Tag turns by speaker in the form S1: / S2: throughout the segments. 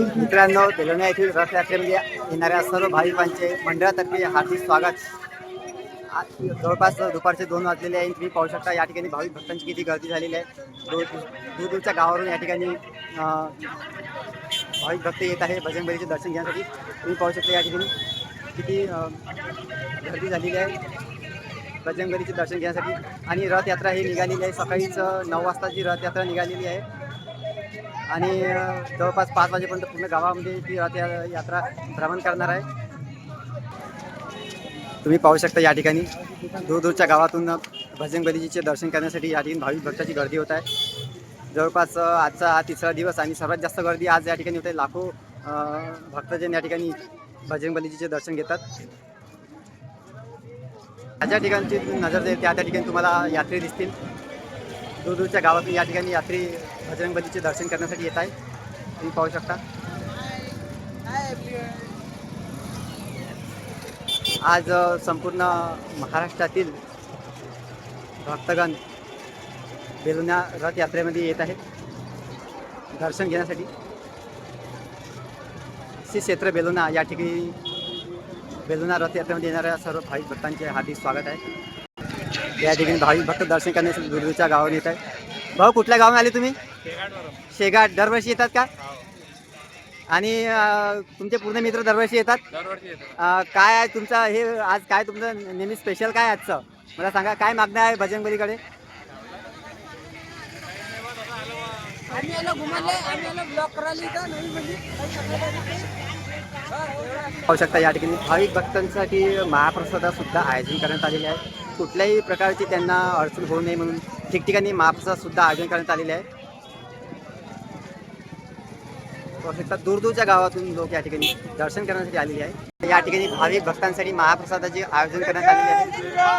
S1: मित्रांनो बेलोणा येथील रथयात्रेमध्ये म्हणजे येणाऱ्या सर्व भाविकांचे मंडळातर्फे हार्दिक स्वागत. जवळपास दुपारचे दोन वाजलेले आहे तुम्ही पाहू शकता या ठिकाणी भाविक भक्तांची किती गर्दी झालेली आहे. दूर दूर गावावरून या ठिकाणी भाविक भक्त येत आहे बजरंगबलीचे दर्शन घेण्यासाठी. तुम्ही पाहू शकता या ठिकाणी किती गर्दी झालेली आहे. बजरंगबलीचे दर्शन घेण्यासाठी. आणि रथयात्रा ही निघालेली आहे. सकाळीच नऊ वाजताची रथयात्रा निघालेली आहे आणि जवळपास पाच वाजेपर्यंत पूर्ण गावामध्ये ती यात्रा भ्रमण करणार आहे. तुम्ही पाहू शकता या ठिकाणी. दूरदूरच्या गावातून भजनगलीजीचे दर्शन करण्यासाठी या ठिकाणी भाविक भक्ताची गर्दी होत आहे. जवळपास आजचा हा तिसरा दिवस आणि सर्वात जास्त गर्दी आज या ठिकाणी होते लाखो भक्तजन या ठिकाणी भजनगलीजीचे दर्शन घेतात. ज्या ठिकाणची नजर जाईल त्या त्या ठिकाणी तुम्हाला यात्रे दिसतील. दूरदूरच्या गावातून या ठिकाणी यात्री बजरंगबलीचे दर्शन करण्यासाठी येत आहे तुम्ही पाहू शकता. आज संपूर्ण महाराष्ट्रातील भक्तगण बेलुना रथयात्रेमध्ये येत आहे दर्शन घेण्यासाठी. श्री क्षेत्र बेलुना या ठिकाणी बेलुना रथयात्रेमध्ये येणाऱ्या सर्व भाविक भक्तांचे हार्दिक स्वागत आहे. या ठिकाणी भाविक भक्त दर्शन करण्यासाठी दूरदूरच्या गावात येत आहे भाऊ कुठल्या गावात आले तुम्ही? शेगाट. दरवर्षी येतात का? आणि तुमचे पूर्ण मित्र दरवर्षी येतात? काय आहे तुमचं हे आज काय तुमचं नेहमी स्पेशल काय आजचं? मला सांगा काय मागणं आहे
S2: नवीन म्हणजे
S1: पाहू शकता या ठिकाणी भाविक भक्तांसाठी महाप्रसादा सुद्धा आयोजन करण्यात आलेले आहे. कुठल्याही प्रकारची त्यांना अडचण होऊ नये म्हणून ठिकठिकाणी महाप्रसाद सुद्धा आयोजन करण्यात आलेले आहे. दूरदूरच्या गावातून लोक या ठिकाणी दर्शन करण्यासाठी आलेले आहे या ठिकाणी भाविक भक्तांसाठी महाप्रसादाचे आयोजन करण्यात आलेले आहे.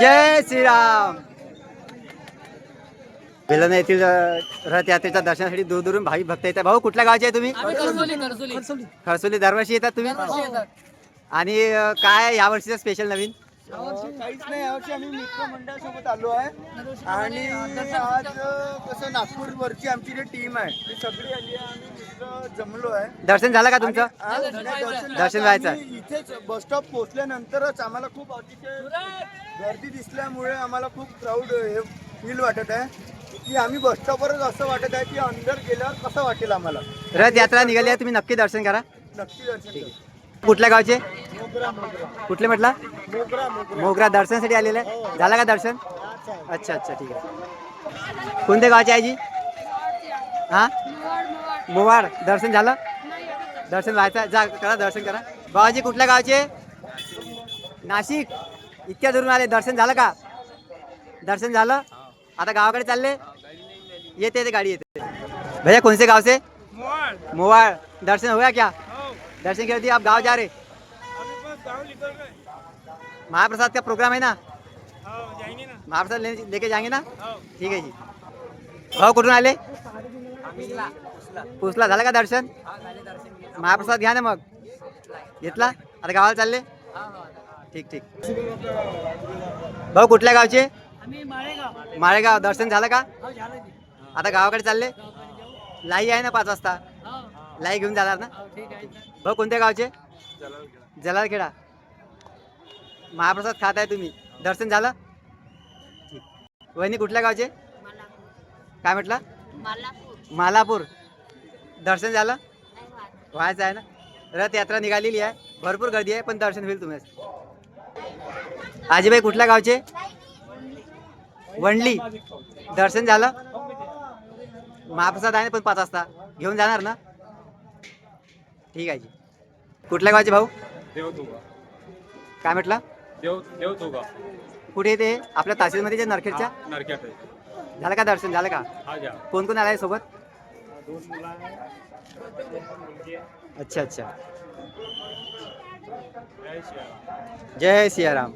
S1: जय श्रीराम! बेलना येथील अ, रथयात्रेच्या दर्शनासाठी दूर दूरून भाविक भक्त येतात. भाऊ कुठल्या गावचे आहे तुम्ही? खरसोली दरवर्षी येतात तुम्ही? आणि काय या वर्षीचं स्पेशल नवीन?
S3: काहीच नाही यावर्षी आम्ही मित्र मंडळासोबत आलो आहे. आणि आज कसं नागपूर वरची आमची जी टीम आहे ती सगळी आली आहे आम्ही मित्र जमलो आहे.
S1: दर्शन झालं का तुमचं?
S3: दर्शन
S1: व्हायचं.
S3: इथेच बस स्टॉप पोहोचल्यानंतरच आम्हाला खूप अतिशय गर्दी दिसल्यामुळे आम्हाला खूप प्राऊड हे फील वाटत आहे. की आम्ही बस स्टॉपवरच असं वाटत आहे की अंदर गेल्यावर कसं वाटेल आम्हाला?
S1: रथयात्रा निघाली आहे तुम्ही नक्की दर्शन करा.
S3: नक्की दर्शन करू.
S1: कुठल्या गावचे?
S3: मोगरा मोगरा.
S1: कुठले म्हटलं?
S3: मोगरा मोगरा.
S1: मोगरा दर्शनासाठी आलेलं आहे. झालं का दर्शन? अच्छा अच्छा ठीक आहे. कोणत्या गावचे आहे जी हा? मोवाड. दर्शन झालं? दर्शन व्हायचं आहे? जा करा दर्शन करा. बाबाजी कुठल्या गावचे? नाशिक. इतक्या दुरून आले. दर्शन झालं का? दर्शन झालं? आता गावाकडे चालले? येते येते गाडी येते. भैया कौन से गाव से? मोवाळ दर्शन होया क्या? दर्शन के दिया आप गाव जा रहे महाप्रसाद का प्रोग्राम है ना? महाप्रसाद ले, लेके जाएंगे ना? ठीक आहे जी. भाऊ कुठून आले? पुसला. झालं का दर्शन? महाप्रसाद घ्या ना मग. घेतला? आता गावाला चालले? ठीक ठीक. भाऊ कुठल्या गावचे?
S2: माळेगाव.
S1: दर्शन झालं का?
S2: हो
S1: आता गावाकडे चालले? लाई आहे ना पाच वाजता?
S2: हो.
S1: लाई घेऊन जाणार ना?
S2: हो
S1: भाऊ कोणत्या गावचे? जलालखेडा. महाप्रसाद खात आहे तुम्ही. दर्शन झालं? ठीक. वहिनी कुठल्या गावचे? काय म्हटलं? मालापूर दर्शन झालं? व्हायचं आहे ना? रथयात्रा निघालेली आहे. भरपूर गर्दी आहे पण दर्शन होईल तुम्ही आजीबाई कुठल्या गावचे? वणली दर्शन झालं. महाप्रसाद आहे ना पण पाच वाजता. घेऊन जाणार ना? ठीक आहे जी. कुठल्या गावचे भाऊ? काय म्हटलं? कुठे ते? आपल्या तहसीलमध्ये जे नरखेडच्या? झालं का दर्शन? झालं का?
S4: हा
S1: कोण कोण आलाय सोबत? अच्छा अच्छा. जय सियाराम.